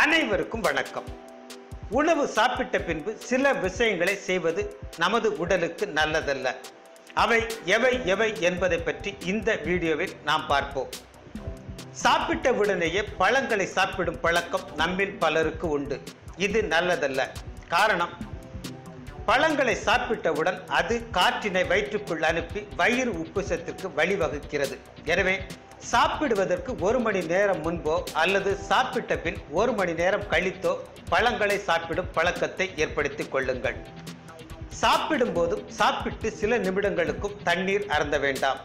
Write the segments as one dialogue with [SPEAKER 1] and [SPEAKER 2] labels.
[SPEAKER 1] அனைவருக்கும் வணக்கம். உணவு சாப்பிட்ட பின்பு சில விஷயங்களை செய்வது நமது உடலுக்கு நல்லதல்ல. அவை எவை எவை என்பதை பற்றி இந்த வீடியோவில் நாம் பார்ப்போம். சாப்பிட்ட உடனேயே பழங்களை சாப்பிடும் பழக்கம் நம்மில் பலருக்கு உண்டு. இது நல்லதல்ல. காரணம் பழங்களை சாப்பிட்டவுடன் அது காற்றினை வயிற்றுக்குள் அனுப்பி வயிறு உப்புசத்திற்கு வழிவகுக்கிறது. எனவே சாப்பிடுவதற்கு ஒரு மணி நேரம் முன்போ அல்லது சாப்பிட்ட பின் ஒரு மணி நேரம் கழித்தோ பழங்களை சாப்பிடும் பழக்கத்தை ஏற்படுத்திக் கொள்ளுங்கள். சாப்பிடும் போதும் சாப்பிட்டு சில நிமிடங்களுக்கும் தண்ணீர் அருந்த வேண்டாம்.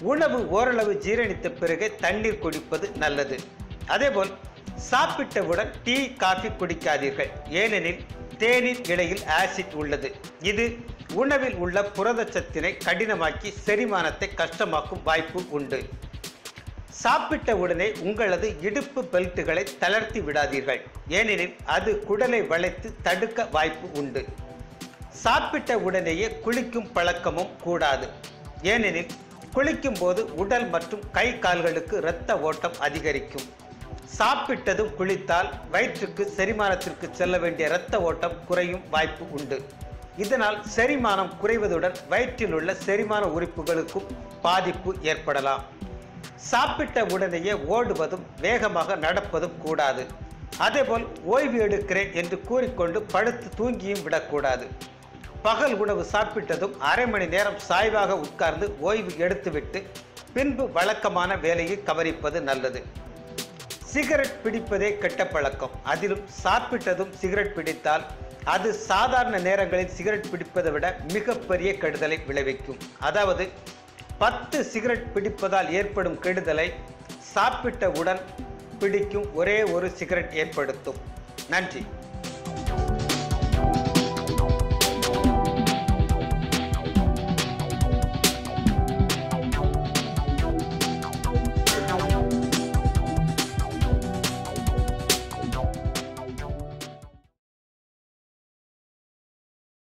[SPEAKER 1] உணவு ஓரளவு ஜீரணித்த பிறகே தண்ணீர் குடிப்பது நல்லது. அதேபோல் சாப்பிட்டவுடன் டீ காஃபி குடிக்காதீர்கள். ஏனெனில் தேநீர் இலையில் ஆசிட் உள்ளது. இது உணவில் உள்ள புரதச்சத்தினை கடினமாக்கி செரிமானத்தை கஷ்டமாக்கும் வாய்ப்பு உண்டு. சாப்பிட்ட உடனே உங்களது இடுப்பு பெல்ட்டுகளை தளர்த்தி விடாதீர்கள். ஏனெனில் அது குடலை வளைத்து தடுக்க வாய்ப்பு உண்டு. சாப்பிட்ட உடனேயே குளிக்கும் பழக்கமும் கூடாது. ஏனெனில் குளிக்கும் போது உடல் மற்றும் கை கால்களுக்கு இரத்த ஓட்டம் அதிகரிக்கும். சாப்பிட்டதும் குளித்தால் வயிற்றுக்கு செரிமானத்திற்கு செல்ல வேண்டிய இரத்த ஓட்டம் குறையும் வாய்ப்பு உண்டு. இதனால் செரிமானம் குறைவதுடன் வயிற்றில் உள்ள செரிமான உறுப்புகளுக்கும் பாதிப்பு ஏற்படலாம். சாப்பிட்ட உடனேயே ஓடுவதும் வேகமாக நடப்பதும் கூடாது. அதேபோல் ஓய்வு எடுக்கிறேன் என்று கூறிக்கொண்டு படுத்து தூங்கியும் விடக்கூடாது. பகல் உணவு சாப்பிட்டதும் அரை மணி நேரம் சாய்வாக உட்கார்ந்து ஓய்வு எடுத்துவிட்டு பின்பு வழக்கமான வேலையை கவனிப்பது நல்லது. சிகரெட் பிடிப்பதே கெட்ட பழக்கம். அதிலும் சாப்பிட்டதும் சிகரெட் பிடித்தால் அது சாதாரண நேரங்களில் சிகரெட் பிடிப்பதை விட மிகப்பெரிய கெடுதலை விளைவிக்கும். அதாவது பத்து சிகரெட் பிடிப்பதால் ஏற்படும் கெடுதலை சாப்பிட்டவுடன் பிடிக்கும் ஒரே ஒரு சிகரெட் ஏற்படுத்தும். நன்றி.